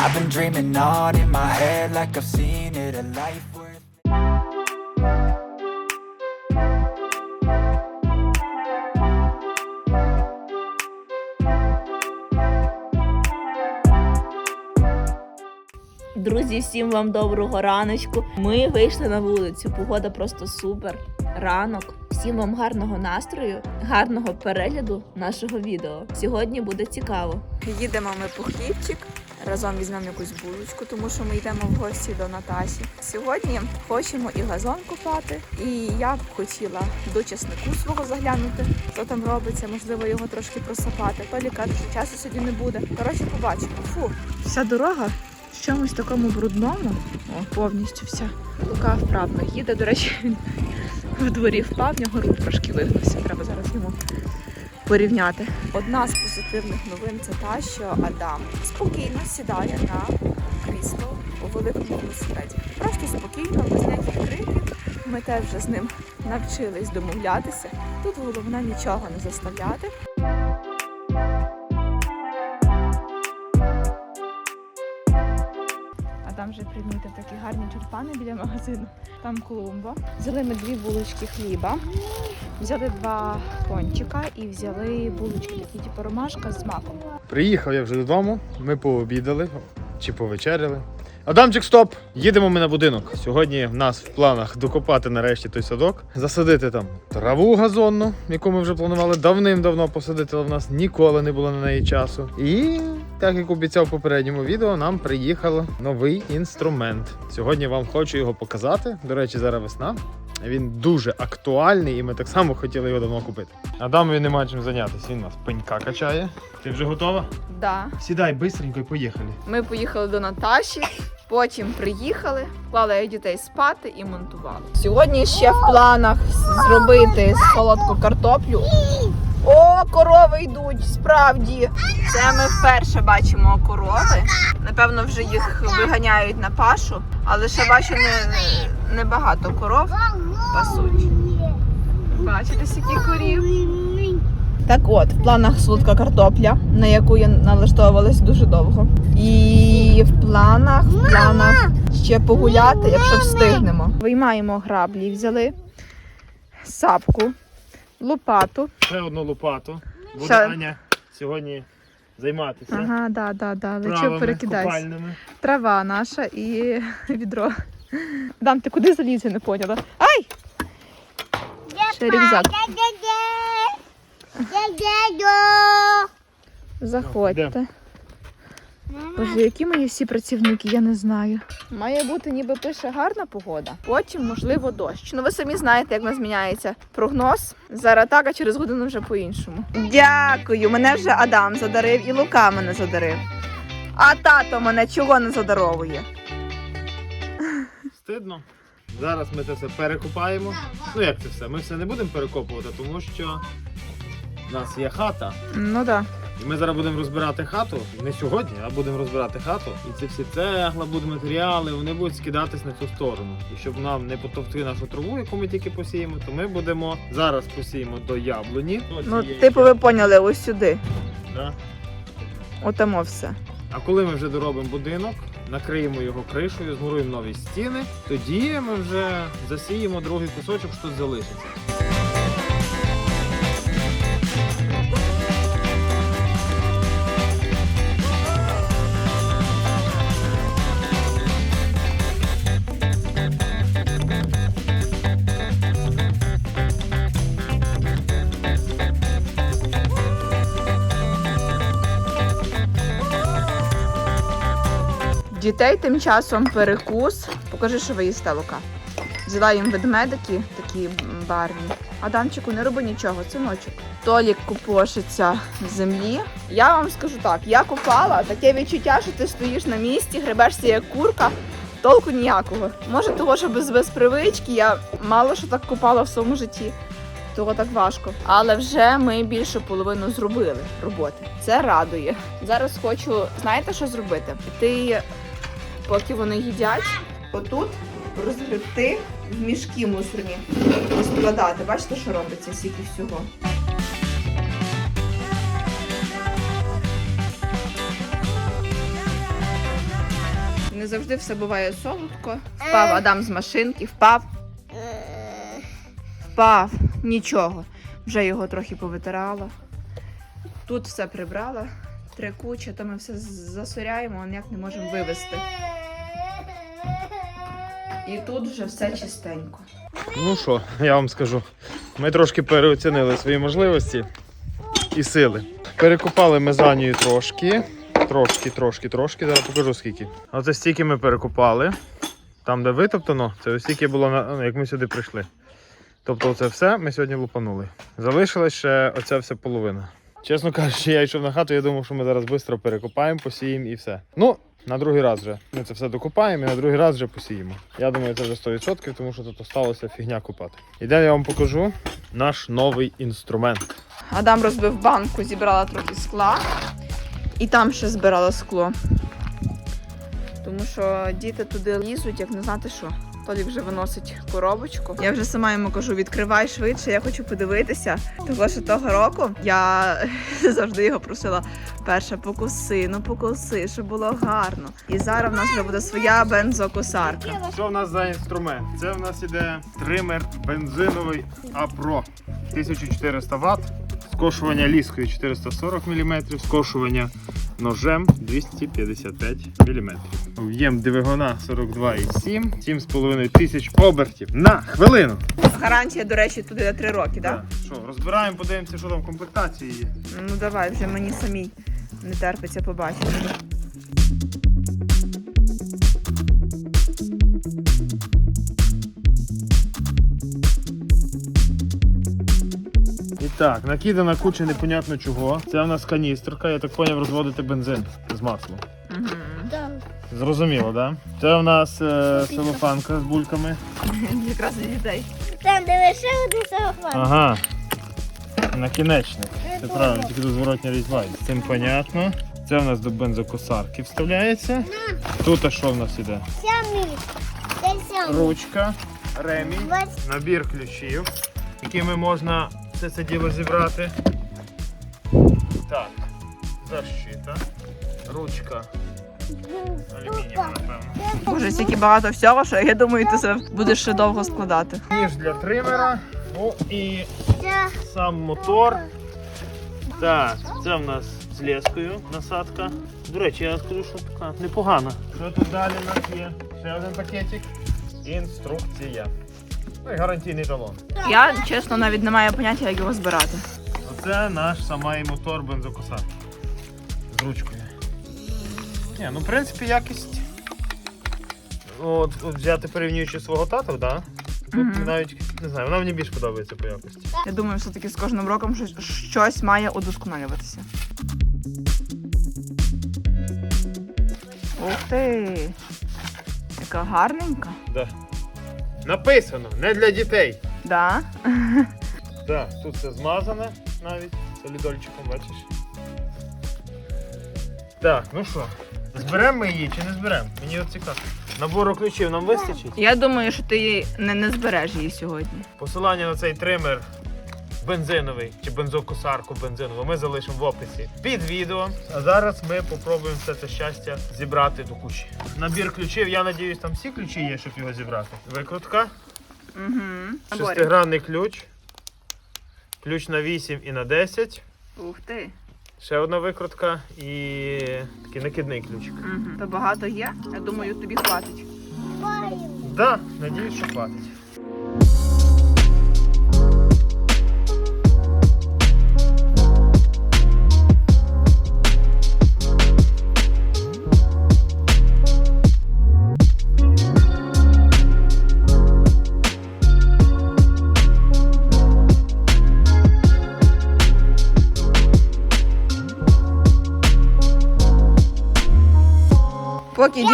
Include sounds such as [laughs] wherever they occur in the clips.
I've been dreaming on in my head like I've seen it a life worth Друзі, всім вам доброго раночку. Ми вийшли на вулицю. Погода просто супер. Ранок. Всім вам гарного настрою, гарного перегляду нашого відео. Сьогодні буде цікаво. Їдемо ми по хлібчик. Разом візьмемо якусь булочку, тому що ми йдемо в гості до Наташі. Сьогодні хочемо і газон купати, і я б хотіла до часнику свого заглянути, що там робиться, можливо, його трошки просапати. Толі каже, що часу сьогодні не буде. Коротше, побачимо. Фу, вся дорога в чомусь такому брудному. О, повністю вся. Лука вправно їде. До речі, він [laughs] в дворі впав, в нього рух трошки вигнувся. Треба зараз йому порівняти. Одна з позитивних новин це та, що Адам спокійно сідає на крісло у великому велосипеді. Просто спокійно, без ніяких криків. Ми теж вже з ним навчились домовлятися. Тут головне нічого не заставляти. Там вже примітив такі гарні тюльпани біля магазину. Там клумба. Взяли ми дві булочки хліба, взяли два пончика і взяли булочки такі, типу ромашка з маком. Приїхав я вже додому, ми пообідали чи повечеряли. Адамчик, стоп! Їдемо ми на будинок. Сьогодні в нас в планах докопати нарешті той садок, засадити там траву газонну, яку ми вже планували давним-давно посадити, але в нас ніколи не було на неї часу. І так як обіцяв в попередньому відео, нам приїхав новий інструмент. Сьогодні вам хочу його показати. До речі, зараз весна. Він дуже актуальний, і ми так само хотіли його давно купити. Адамові нема чим зайнятися. Він нас пенька качає. Ти вже готова? Да. Сідай бистренько і поїхали. Ми поїхали до Наташі, потім приїхали, клали дітей спати і монтували. Сьогодні ще в планах зробити солодку картоплю. О, корови йдуть, справді. Це ми вперше бачимо корови. Напевно, вже їх виганяють на пашу, але ще бачу не, небагато коров пасуть. Бачите, скільки корів. Так от, в планах солодка картопля, на яку я налаштовувалась дуже довго. І в планах, в планах ще погуляти, якщо встигнемо. Виймаємо граблі, взяли сапку, лопату. Ще одну лопату. Буде Ще- Аня сьогодні займатися Ага, да, да, да. Лечу правами перекидайся. купальними. Трава наша і [laughs] відро. Дам, ти куди заліз, я не поняла. Ай! Ще рюкзак. Заходьте. Боже, які мої всі працівники, я не знаю. Має бути ніби пише гарна погода. Потім, можливо, дощ. Ну ви самі знаєте, як у нас зміняється прогноз. Зараз так, а через годину вже по-іншому. Дякую. Мене вже Адам задарив і Лука мене задарив. А тато мене чого не задаровує? Стидно. Зараз ми це все перекопаємо. Ну як це все? Ми все не будемо перекопувати, тому що в нас є хата. Ну так. І ми зараз будемо розбирати хату. Не сьогодні, а будемо розбирати хату. І ці всі цегла, будматеріали, вони будуть скидатись на цю сторону. І щоб нам не потовкти нашу траву, яку ми тільки посіємо, то ми будемо зараз посіємо до яблуні. Ну, типу, ви поняли, ось сюди. Да. Отамо все. А коли ми вже доробимо будинок, накриємо його кришею, змуруємо нові стіни, тоді ми вже засіємо другий кусочок, що тут залишиться. Дітей тим часом перекус. Покажи, що ви їсте, Лука. Взяла їм ведмедики, такі барні. Адамчику, не роби нічого, синочок. Толік купошиться в землі. Я вам скажу так: я купала таке відчуття, що ти стоїш на місці, гребешся як курка. Толку ніякого. Може, того, що без, без привички я мало що так купала в своєму житті. Того так важко. Але вже ми більше половину зробили роботи. Це радує. Зараз хочу, знаєте, що зробити? Піти, поки вони їдять, отут розгребти в мішки мусорні, розкладати. Бачите, що робиться стільки всього. Не завжди все буває солодко. Впав Адам з машинки, впав. Впав. Нічого. Вже його трохи повитирала. Тут все прибрала. Три кучі, то ми все засоряємо, а ніяк не можемо вивезти. І тут вже все чистенько. Ну що, я вам скажу. Ми трошки переоцінили свої можливості і сили. Перекупали ми за нею трошки. Трошки, трошки, трошки. Зараз покажу скільки. Оце стільки ми перекупали. Там, де витоптано, це ось стільки було ну, як ми сюди прийшли. Тобто, це все ми сьогодні лупанули. Залишилась ще оця вся половина. Чесно кажучи, я йшов на хату, я думав, що ми зараз швидко перекопаємо, посіємо і все. Ну, на другий раз вже. Ми це все докопаємо і на другий раз вже посіємо. Я думаю, це вже 100%, тому що тут осталося фігня купати. Іде я вам покажу наш новий інструмент. Адам розбив банку, зібрала трохи скла. І там ще збирала скло. Тому що діти туди лізуть, як не знати що. Толік вже виносить коробочку. Я вже сама йому кажу, відкривай швидше, я хочу подивитися. Того що того року я [laughs] завжди його просила перше покуси, ну покуси, щоб було гарно. І зараз в нас вже буде своя бензокосарка. Що в нас за інструмент? Це в нас іде тример бензиновий АПРО 1400 Вт, скошування ліскою 440 мм, скошування ножем 255 мм. В'єм двигуна 42,7, 7,5 тисяч обертів на хвилину. Гарантія, до речі, туди на 3 роки, так? Так, Що, розбираємо, подивимося, що там в комплектації є. Ну давай, вже мені самій не терпиться побачити. Так, накидана куча непонятно чого. Це в нас каністрка, я так поняв, розводити бензин з маслом. Зрозуміло, так? Да? Це в нас е, целофанка з бульками. [laughs] Якраз для дітей. Там де лише один телефон. Ага. Накінечник. Це правильно, тільки тут зворотня різьба. З цим понятно. Це в нас до бензокосарки вставляється. Тут а що в нас іде? Сямі. Ручка, ремінь, набір ключів, якими можна все це діло зібрати. Так, защита, ручка алюмінієва, напевно. Боже, стільки багато всього, що я думаю, ти це будеш ще довго складати. Ніж для тримера. Ну і сам мотор. Так, це в нас з лескою насадка. До речі, я скажу, що така непогана. Що тут далі в нас є? Ще один пакетик. Інструкція. Ну і гарантійний талон. Я чесно навіть не маю поняття, як його збирати. Оце наш самий мотор бензокосарки. З ручкою. Ні, ну в принципі якість. От, от взяти порівнюючи свого тата, да? Тут Мгм. навіть не знаю, вона мені більш подобається по якості. Я думаю, все-таки з кожним роком щось, щось має удосконалюватися. Ух ти! Яка гарненька. Да. Написано, не для дітей. Да? [laughs] Так, тут все змазане навіть солідольчиком, бачиш. Так, ну що, зберемо ми її чи не зберемо? Мені от цікаво. Набору ключів нам вистачить? Я думаю, що ти її не, не збереш її сьогодні. Посилання на цей тример бензиновий чи бензокосарку бензинову ми залишимо в описі під відео. А зараз ми попробуємо все це щастя зібрати до кучі. Набір ключів, я надіюсь, там всі ключі є, щоб його зібрати. Викрутка, Угу. шестигранний ключ, ключ на 8 і на 10. Ух ти. Ще одна викрутка і такий накидний ключик. Угу. То багато є. Я думаю, тобі хватить. маю. Да, надіюсь, що хватить.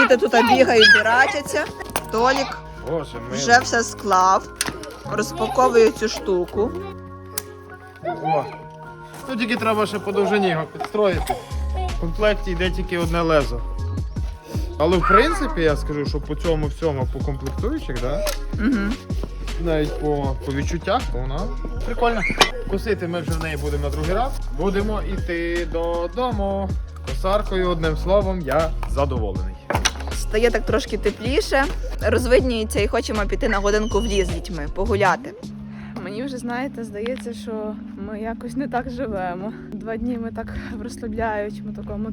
Діти тут бігають, дирачаться, Толік вже все склав, розпаковує цю штуку. О. Ну тільки треба ще по довжині його підстроїти. В комплекті йде тільки одне лезо. Але в принципі я скажу, що по цьому всьому, по комплектуючих, да? Угу. навіть по, по відчуттях, то вона прикольна. Косити ми вже в неї будемо на другий раз. Будемо йти додому. Косаркою, одним словом, я задоволений. Стає так трошки тепліше, розвиднюється і хочемо піти на годинку в ліс з дітьми, погуляти. Мені вже знаєте, здається, що ми якось не так живемо. Два дні ми так в розслабляючому такому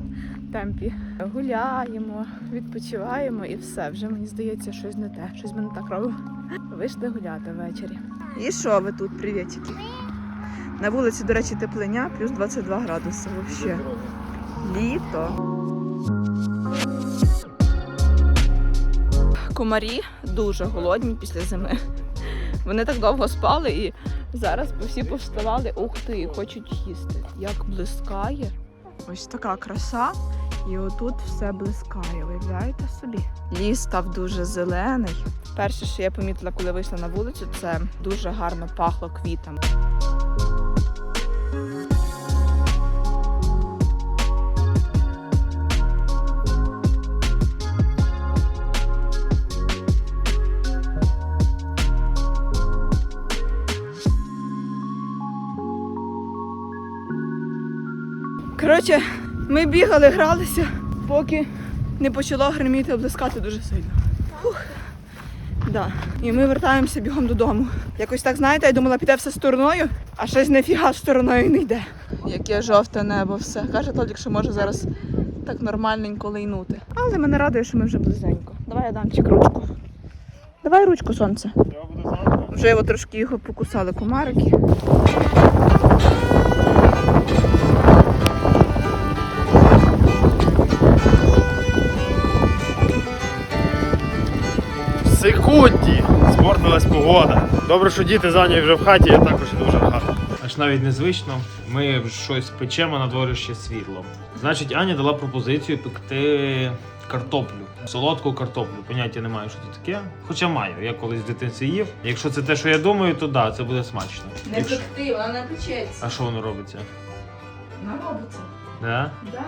темпі гуляємо, відпочиваємо і все. Вже мені здається, щось не те, щось ми не так робимо. Вийшли гуляти ввечері. І що ви тут, привітики? На вулиці, до речі, теплиня, плюс 22 градуси. Вообще. Літо. Комарі дуже голодні після зими. Вони так довго спали і зараз всі повставали. Ух ти, хочуть їсти. Як блискає. Ось така краса. І отут все блискає, уявляєте собі? Ліс став дуже зелений. Перше, що я помітила, коли вийшла на вулицю, це дуже гарно пахло квітами. Коротше, ми бігали, гралися, поки не почало гриміти облискати дуже сильно. Фух. Да. І ми вертаємося бігом додому. Якось так, знаєте, я думала, піде все стороною, а щось нафіга стороною не йде. Яке жовте небо, все. Каже Толік, що може зараз так нормальненько лейнути. Але мене радує, що ми вже близенько. Давай я дам чик ручку. Давай ручку, сонце. Вже його трошки його покусали комарики. Секунді спортилась погода. Добре, що діти зайняті вже в хаті, я також іду вже в хату. Аж навіть незвично, ми щось печемо на дворі ще світло. Значить, Аня дала пропозицію пекти картоплю. Солодку картоплю. Поняття не маю, що це таке. Хоча маю, я колись в дитинстві їв. Якщо це те, що я думаю, то да, це буде смачно. Не Якщо- пекти, вона печеться. А що воно робиться? Вона робиться. Да? Да.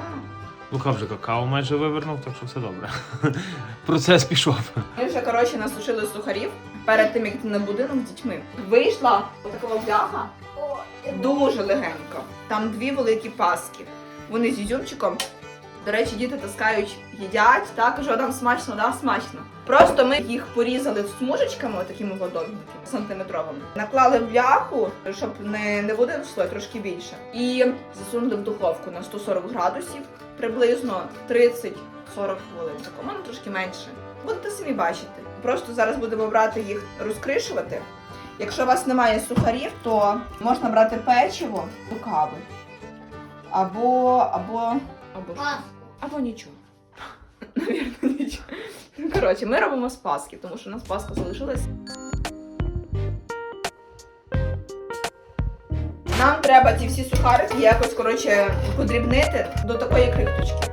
Лука вже какао майже вивернув, так що все добре. [laughs] Процес пішов. Ми вже коротше насушили сухарів перед тим, як на будинок з дітьми. Вийшла отакова бляха дуже легенько. Там дві великі паски. Вони з ізюмчиком. До речі, діти таскають, їдять, так, кажу, там смачно, да, смачно. Просто ми їх порізали смужечками, такими водовними, сантиметровими. Наклали в бляху, щоб не, не в один трошки більше. І засунули в духовку на 140 градусів, приблизно 30-40 хвилин. Так, у мене трошки менше. Будете самі бачити. Просто зараз будемо брати їх, розкришувати. Якщо у вас немає сухарів, то можна брати печиво до кави. Або, або, або, або нічого. [laughs] Навірно, нічого. Ну, Коротше, ми робимо з паски, тому що у нас паска залишилась. Нам треба ці всі сухарики якось коротше, подрібнити до такої крихточки.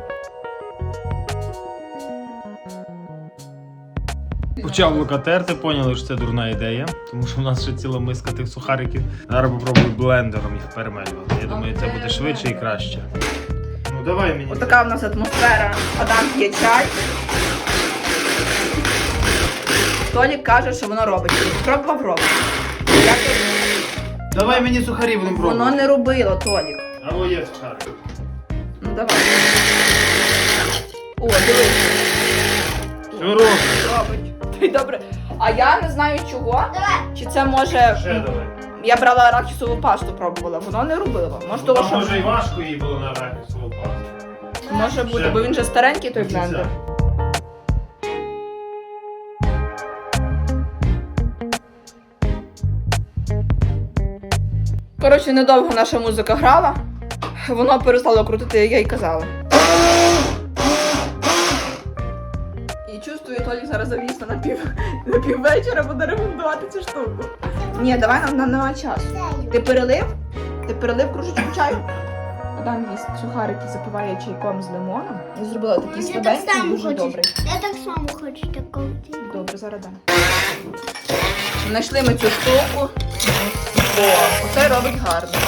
Почав лука терти, поняли, що це дурна ідея, тому що в нас ще ціла миска тих сухариків. Зараз попробую блендером їх перемелювати. Я думаю, це буде швидше і краще. Ну давай мені. Отака в нас атмосфера. Адам п'є чай. Толік каже, що воно робить. Пробував робить. Я Давай мені сухарі будемо Воно не робило, Толік. Або є сухарик. Ну давай. О, дивись. Що робиш? Робить. Та добре. А я не знаю чого. Давай. Чи це може. Ще давай. Я брала арахісову пасту, пробувала, воно не робило. Може, того, Там що може і важко їй було на арахісову пасту. може бути, бо він же старенький той кінця. блендер. Коротше, недовго наша музика грала. Воно перестало крутити, я й казала. І чувствую, Толік зараз завісно на пів, на піввечора буде ремонтувати цю штуку. Ні, давай нам, нема часу. Ти перелив? Ти перелив кружечку чаю? Адам їсть сухарики, запиває чайком з лимоном. Я зробила такий слабенький, дуже добрий. Я так само хочу такого. Добре, зараз дам. Знайшли ми цю штуку. О, оце робить гарно.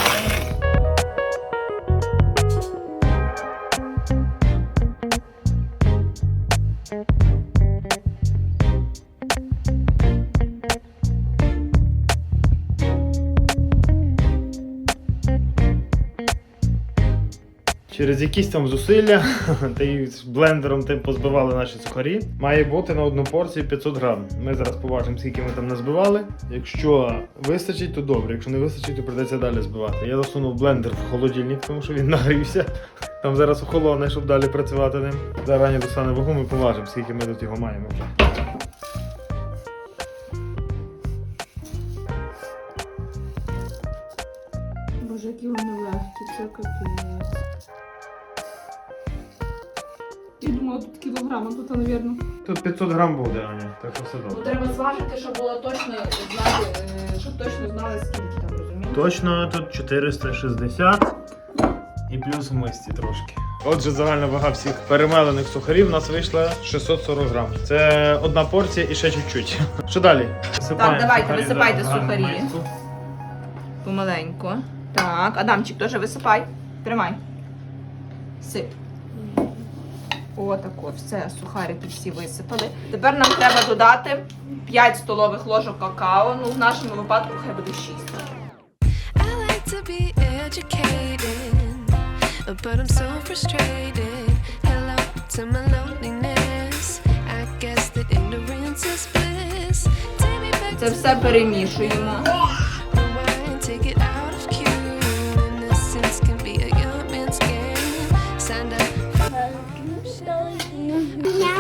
Через якісь там зусилля [laughs] та й блендером тим позбивали наші сухарі. Має бути на одну порцію 500 грам. Ми зараз побачимо, скільки ми там назбивали. Якщо вистачить, то добре. Якщо не вистачить, то придеться далі збивати. Я засунув блендер в холодильник, тому що він [laughs] нагрівся. Там зараз охолоне, щоб далі працювати ним. Зарані достане вагу, ми поважимо, скільки ми тут його маємо 300, мабуть. Тут 500 грам буде, Аня, так все ну, добре. Треба зважити, щоб було точно знати, е, щоб точно знали, скільки там розумієте. Точно тут 460 і плюс в мисті трошки. Отже, загальна вага всіх перемелених сухарів у нас вийшла 640 грам. Це одна порція і ще чуть-чуть. Що далі? Висипаємо давайте, висипайте сухарі. Помаленьку. Так, Адамчик теж висипай. Тримай. Сип. Отако, все, сухарики всі висипали. Тепер нам треба додати 5 столових ложок какао. Ну, в нашому випадку хай буде 6. I like to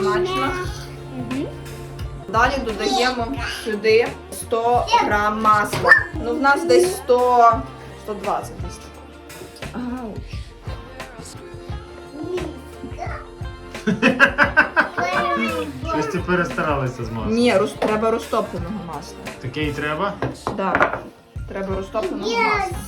Смачно. Далі додаємо сюди 100 грам масла. Ну, в нас десь 100, 120 десь. Ауч. Щось ти перестаралися з маслом. Ні, роз, треба розтопленого масла. Таке і треба. Так. Треба розтопленого масла.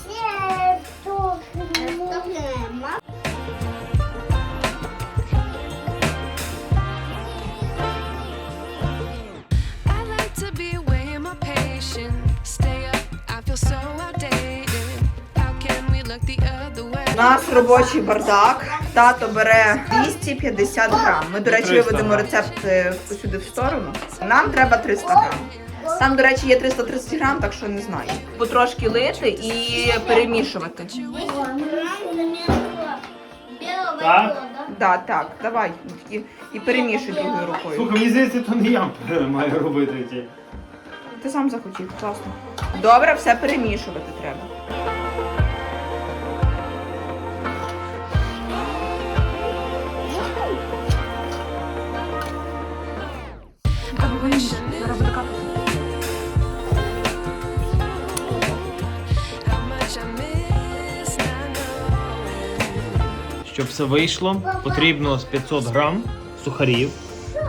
У нас робочий бардак. Тато бере 250 грам. Ми, до речі, виведемо рецепт е, сюди в сторону. Нам треба 300 грам. Там, до речі, є 330 грам, так що не знаю. Потрошки лити і перемішувати. Так? Да, так, давай. І, і перемішуй другою рукою. Слухай, мені здається, то не я маю робити ті. Ти сам захотів, класно. Добре, все перемішувати треба. Все вийшло, потрібно з 500 грам сухарів,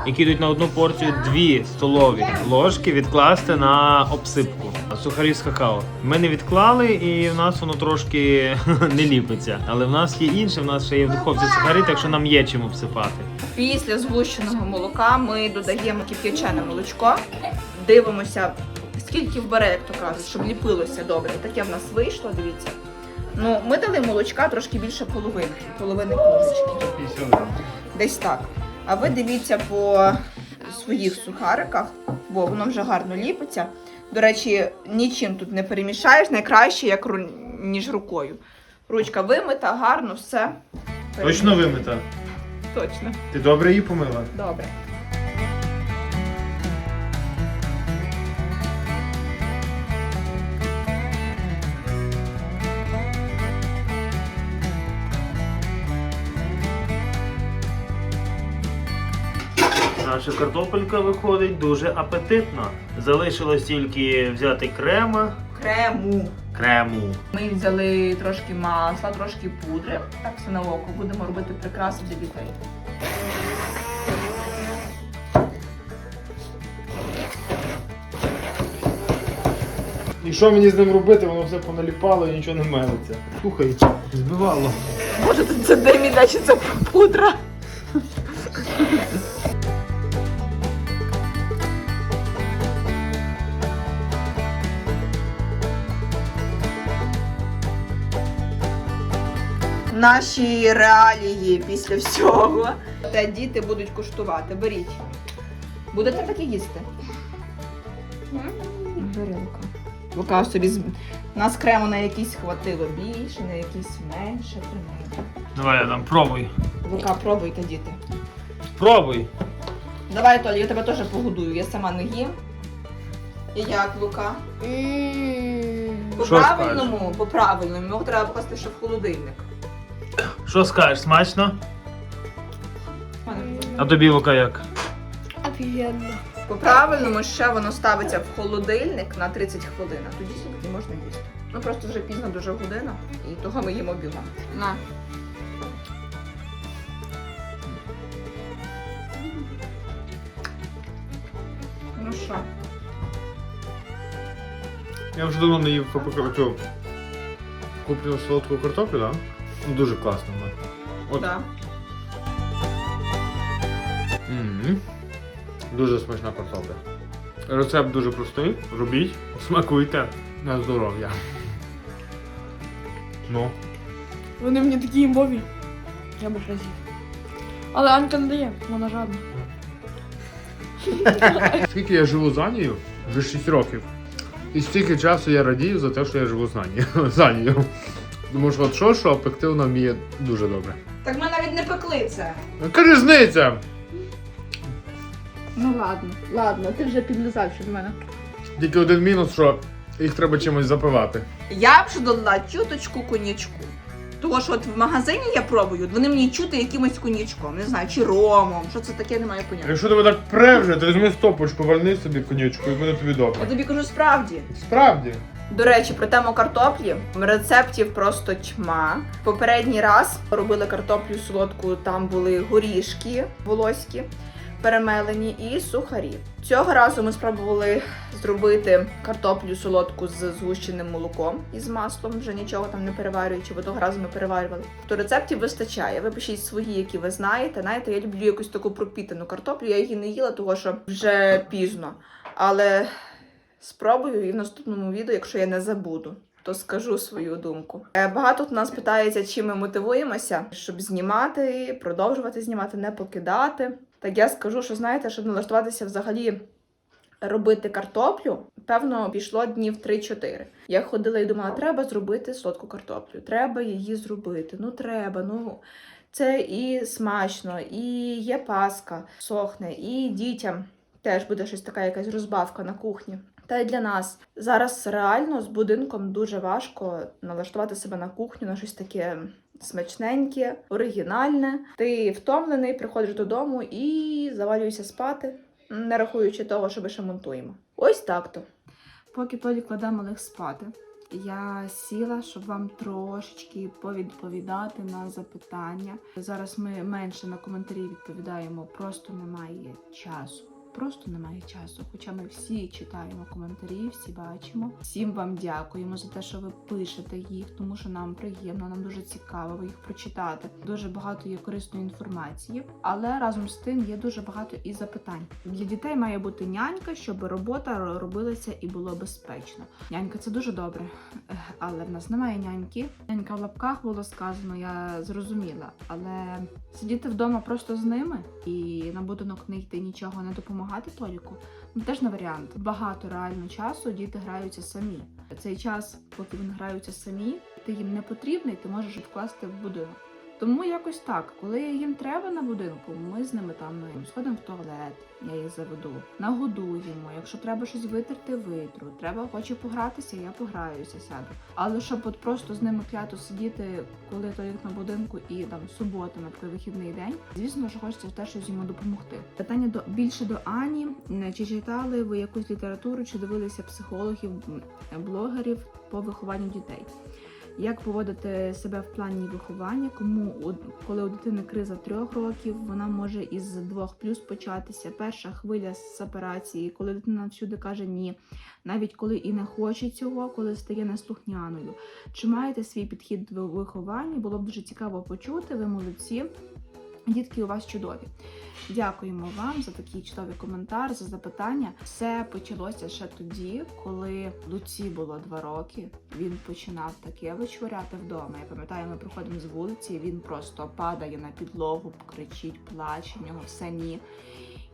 які йдуть на одну порцію 2 столові ложки відкласти на обсипку сухарів з какао. Ми не відклали, і в нас воно трошки [laughs] не ліпиться. Але в нас є інше, в нас ще є в духовці сухарі, так що нам є чим обсипати. Після згущеного молока ми додаємо кип'ячене молочко, дивимося, скільки вбере, як то кажуть, щоб ліпилося добре. Таке в нас вийшло, дивіться. Ну, ми дали молочка трошки більше половинки, половини кружечки. Десь так. А ви дивіться по своїх сухариках, бо воно вже гарно ліпиться. До речі, нічим тут не перемішаєш, найкраще, як ру- ніж рукою. Ручка вимита, гарно, все. Точно вимита? Точно. Ти добре її помила? Добре. Наша картопелька виходить дуже апетитно. Залишилось тільки взяти крема. Крему. Крему. Ми взяли трошки масла, трошки пудри. Так все на око. Будемо робити прикраси для дітей. І що мені з ним робити? Воно все поналіпало і нічого не мелиться. Слухай, збивало. Може, це- це деміда чи це пудра? Наші реалії після всього. Та діти будуть куштувати. Беріть. Будете таке їсти? Бери рука. Лука собі з... У нас крему на якісь хватило більше, на якісь менше. Давай, Адам, пробуй. Лука, пробуйте, діти. Пробуй. Давай, Толі, я тебе теж погодую, я сама не їм. І як, Лука? По Що правильному, по правильному, його треба покласти ще в холодильник. Що скажеш, смачно? А тобі Лука як? Офігенно. По правильному ще воно ставиться в холодильник на 30 хвилин, а тоді сюди можна їсти. Ну просто вже пізно дуже година, і того ми їмо бігом. На. Ну що? Я вже давно не їв цю куплену солодку картоплю, так? Ну, дуже класно. От. Да. Мгм. Дуже смачна картопля. Рецепт дуже простий. Робіть, смакуйте на здоров'я. Ну. Вони мені такі імбові. Я би разів. Але Анька не дає, вона жадна. [laughs] Скільки я живу з Анією? Вже 6 років. І стільки часу я радію за те, що я живу з Анією. з Анією. Тому що от що, що пекти вона вміє дуже добре. Так ми навіть не пекли це. Яка різниця? Ну ладно, ладно, ти вже підлізав від мене. Тільки один мінус, що їх треба чимось запивати. Я б ще додала чуточку коньячку. Того, що от в магазині я пробую, вони мені чути якимось коньячком, не знаю, чи ромом, що це таке, не маю поняття. Якщо тебе так превже, то візьми стопочку, верни собі конячку і буде тобі Я тобі кажу справді. Справді. До речі, про тему картоплі. Рецептів просто тьма. Попередній раз робили картоплю солодку, там були горішки волоські перемелені і сухарі. Цього разу ми спробували зробити картоплю солодку з згущеним молоком і з маслом, вже нічого там не переварюючи, бо того разу ми переварювали. То рецептів вистачає. Ви пишіть свої, які ви знаєте. Знаєте, я люблю якусь таку пропітану картоплю. Я її не їла, тому що вже пізно. Але спробую і в наступному відео, якщо я не забуду. То скажу свою думку. Е, Багато тут нас питається, чим ми мотивуємося, щоб знімати, продовжувати знімати, не покидати. Так я скажу, що знаєте, щоб налаштуватися взагалі робити картоплю, певно, пішло днів 3-4. Я ходила і думала, треба зробити солодку картоплю, треба її зробити. Ну треба, ну це і смачно, і є паска, сохне, і дітям теж буде щось така якась розбавка на кухні. Та й для нас зараз реально з будинком дуже важко налаштувати себе на кухню на щось таке смачненьке, оригінальне. Ти втомлений, приходиш додому і завалюєшся спати, не рахуючи того, що ми ще монтуємо. Ось так то. Поки Толі кладе малих спати, я сіла, щоб вам трошечки повідповідати на запитання. Зараз ми менше на коментарі відповідаємо, просто немає часу. Просто немає часу. Хоча ми всі читаємо коментарі, всі бачимо. Всім вам дякуємо за те, що ви пишете їх, тому що нам приємно, нам дуже цікаво їх прочитати. Дуже багато є корисної інформації, але разом з тим є дуже багато і запитань. Для дітей має бути нянька, щоб робота робилася і було безпечно. Нянька це дуже добре, але в нас немає няньки. Нянька в лапках було сказано, я зрозуміла. Але сидіти вдома просто з ними і на будинок не йти нічого не допомагати Толіку. Ну теж не варіант. Багато реально часу діти граються самі. Цей час, поки вони граються самі, ти їм не потрібний, ти можеш відкласти в будинок. Тому якось так, коли їм треба на будинку, ми з ними там ну, сходимо в туалет, я їх заведу, нагодуємо. Якщо треба щось витерти, витру. Треба хоче погратися, я пограюся, сяду. Але щоб от просто з ними клято сидіти, коли то їх на будинку і там субота, наприклад, вихідний день, звісно, що хочеться теж щось йому допомогти. Питання до більше до Ані. Чи читали ви якусь літературу, чи дивилися психологів, блогерів по вихованню дітей? Як поводити себе в плані виховання? Кому коли у дитини криза трьох років, вона може із двох плюс початися. Перша хвиля з сепарації, коли дитина всюди каже ні, навіть коли і не хоче цього, коли стає неслухняною. Чи маєте свій підхід до виховання? Було б дуже цікаво почути. Ви молодці. Дітки у вас чудові. Дякуємо вам за такий чудовий коментар, за запитання. Все почалося ще тоді, коли Луці було два роки. Він починав таке вичворяти вдома. Я пам'ятаю, ми приходимо з вулиці, він просто падає на підлогу, кричить, плаче, в нього все ні.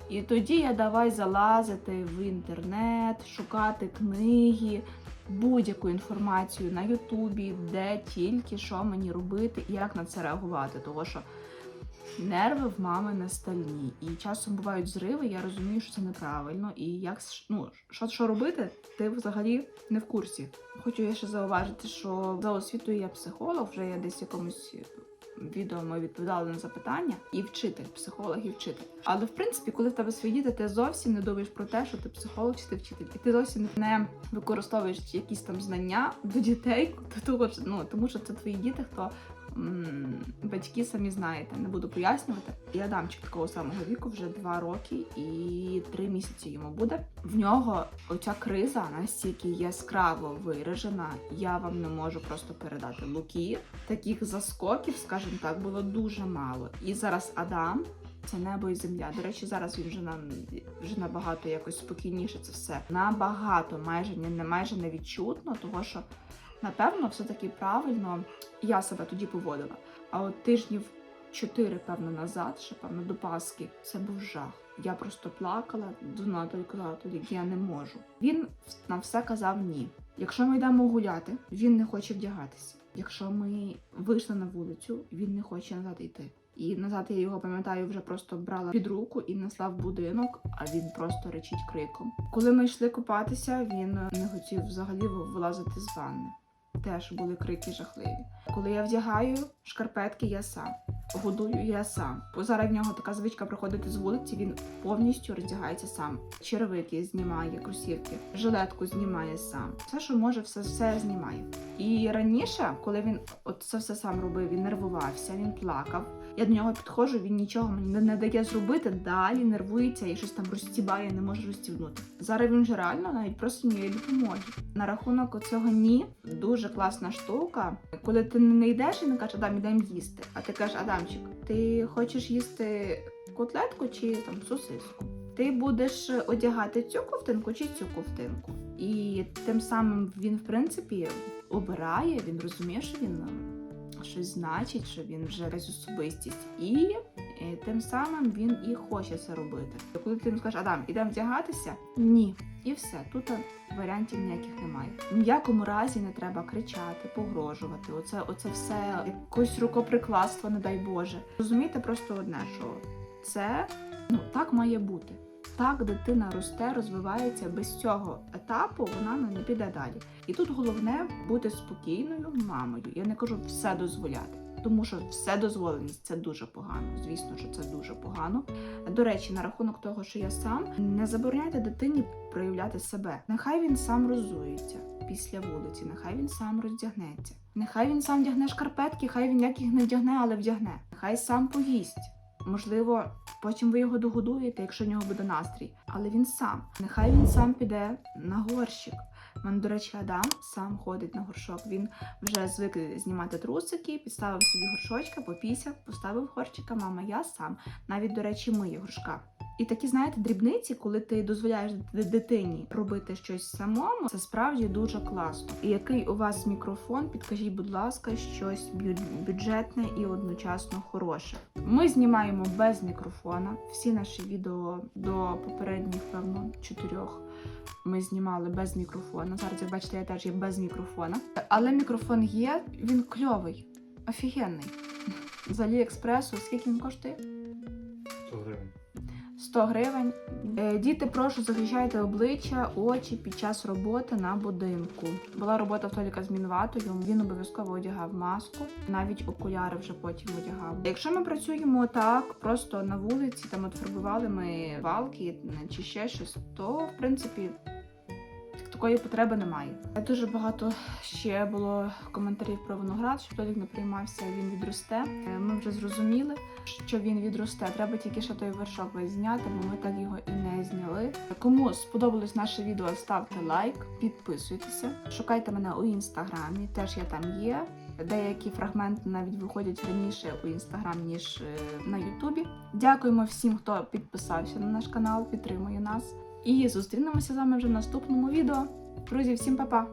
І тоді я давай залазити в інтернет, шукати книги, будь-яку інформацію на Ютубі, де тільки що мені робити і як на це реагувати. Тому що нерви в мами на стальні. І часом бувають зриви, я розумію, що це неправильно. І як ну, що, що робити, ти взагалі не в курсі. Хочу я ще зауважити, що за освітою я психолог, вже я десь якомусь відео ми відповідали на запитання, і вчитель, психолог і вчитель. Але в принципі, коли в тебе свої діти, ти зовсім не думаєш про те, що ти психолог чи ти вчитель, і ти зовсім не використовуєш якісь там знання до дітей, до того ну тому, що це твої діти, хто батьки самі знаєте, не буду пояснювати. І Адамчик такого самого віку вже два роки і три місяці йому буде. В нього оця криза настільки яскраво виражена, я вам не можу просто передати луки. Таких заскоків, скажімо так, було дуже мало. І зараз Адам. Це небо і земля. До речі, зараз він вже на вже набагато якось спокійніше це все. Набагато, майже не не майже невідчутно, того що напевно, все-таки правильно я себе тоді поводила. А от тижнів чотири, певно, назад, ще певно, до Пасхи, це був жах. Я просто плакала до Наталі казала тоді, я не можу. Він нам все казав ні. Якщо ми йдемо гуляти, він не хоче вдягатися. Якщо ми вийшли на вулицю, він не хоче назад йти. І назад я його пам'ятаю, вже просто брала під руку і несла в будинок, а він просто речить криком. Коли ми йшли купатися, він не хотів взагалі вилазити з ванни. Теж були крики жахливі. Коли я вдягаю шкарпетки, я сам. Годую я сам. Бо зараз в нього така звичка приходити з вулиці, він повністю роздягається сам. Черевики знімає, кросівки, жилетку знімає сам. Все, що може, все, все знімає. І раніше, коли він от це все сам робив, він нервувався, він плакав. Я до нього підходжу, він нічого мені не, дає зробити, далі нервується і щось там розстібає, не може розстібнути. Зараз він же реально навіть просить моєї допомоги. На рахунок цього ні, дуже класна штука. Коли ти не йдеш і не кажеш, Адам, ідемо їсти, а ти кажеш, Адамчик, ти хочеш їсти котлетку чи там сосиску? Ти будеш одягати цю ковтинку чи цю ковтинку. І тим самим він, в принципі, обирає, він розуміє, що він щось значить, що він вже якась особистість. І е, тим самим він і хоче це робити. Коли ти йому скажеш, Адам, ідемо вдягатися? Ні. І все, тут е, варіантів ніяких немає. В якому разі не треба кричати, погрожувати. Оце, оце все якось рукоприкладство, не дай Боже. Розумієте просто одне, що це ну так має бути. Так дитина росте, розвивається без цього етапу, вона не піде далі. І тут головне бути спокійною мамою. Я не кажу все дозволяти, тому що все дозволеність це дуже погано. Звісно, що це дуже погано. До речі, на рахунок того, що я сам не забороняйте дитині проявляти себе. Нехай він сам розується після вулиці, нехай він сам роздягнеться. Нехай він сам вдягне шкарпетки, хай він як їх не вдягне, але вдягне. Нехай сам поїсть. Можливо, потім ви його догодуєте, якщо в нього буде настрій. Але він сам. Нехай він сам піде на горщик. Мене, до речі, Адам сам ходить на горшок. Він вже звик знімати трусики, підставив собі горшочка, попісяв, поставив горщика, мама, я сам. Навіть, до речі, миє горшка. І такі, знаєте, дрібниці, коли ти дозволяєш дитині робити щось самому, це справді дуже класно. І який у вас мікрофон? Підкажіть, будь ласка, щось бюджетне і одночасно хороше. Ми знімаємо без мікрофона. Всі наші відео до попередніх, певно, чотирьох. Ми знімали без мікрофона. Зараз, як бачите, я теж є без мікрофона. Але мікрофон є, він кльовий, офігенний. З Аліекспресу, скільки він коштує? 100 гривень. 100 гривень. Е, Діти, прошу, захищайте обличчя, очі під час роботи на будинку. Була робота в Толіка з мінватою. Він обов'язково одягав маску, навіть окуляри вже потім одягав. Якщо ми працюємо так, просто на вулиці, там от фарбували ми валки чи ще щось, то в принципі. Такої потреби немає. Дуже багато ще було коментарів про виноград, що Толік не приймався, він відросте. Е, Ми вже зрозуміли, що він відросте. Треба тільки ще той вершок зняти, бо ми так його і не зняли. Кому сподобалось наше відео, ставте лайк, підписуйтеся. Шукайте мене у інстаграмі, теж я там є. Деякі фрагменти навіть виходять раніше у інстаграм, ніж е, на Ютубі. Дякуємо всім, хто підписався на наш канал, підтримує нас. І зустрінемося з вами вже в наступному відео. Друзі, всім па-па!